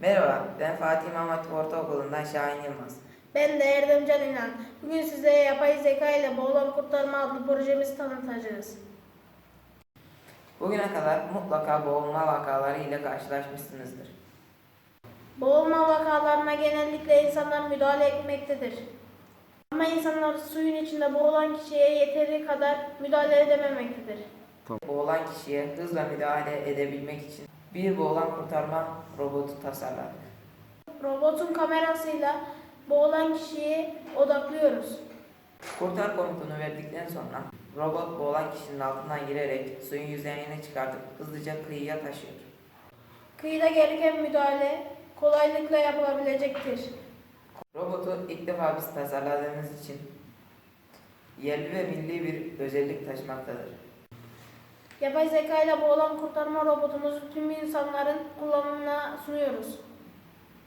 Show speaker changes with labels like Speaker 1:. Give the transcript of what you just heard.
Speaker 1: Merhaba, ben Fatih Mahmut Ortaokulu'ndan Şahin Yılmaz. Ben de Erdem Can İnan. Bugün size yapay zeka ile boğulan kurtarma adlı projemizi tanıtacağız.
Speaker 2: Bugüne kadar mutlaka boğulma vakaları ile karşılaşmışsınızdır.
Speaker 1: Boğulma vakalarına genellikle insanlar müdahale etmektedir. Ama insanlar suyun içinde boğulan kişiye yeteri kadar müdahale edememektedir.
Speaker 2: Boğulan kişiye hızla müdahale edebilmek için bir boğulan kurtarma robotu tasarladık.
Speaker 1: Robotun kamerasıyla boğulan kişiyi odaklıyoruz.
Speaker 2: Kurtar komutunu verdikten sonra robot boğulan kişinin altından girerek suyun yüzeyine çıkartıp hızlıca kıyıya taşıyor.
Speaker 1: Kıyıda gereken müdahale kolaylıkla yapılabilecektir.
Speaker 2: Robotu ilk defa biz tasarladığımız için yerli ve milli bir özellik taşımaktadır.
Speaker 1: Yapay zeka ile boğulan kurtarma robotumuzu tüm insanların kullanımına sunuyoruz.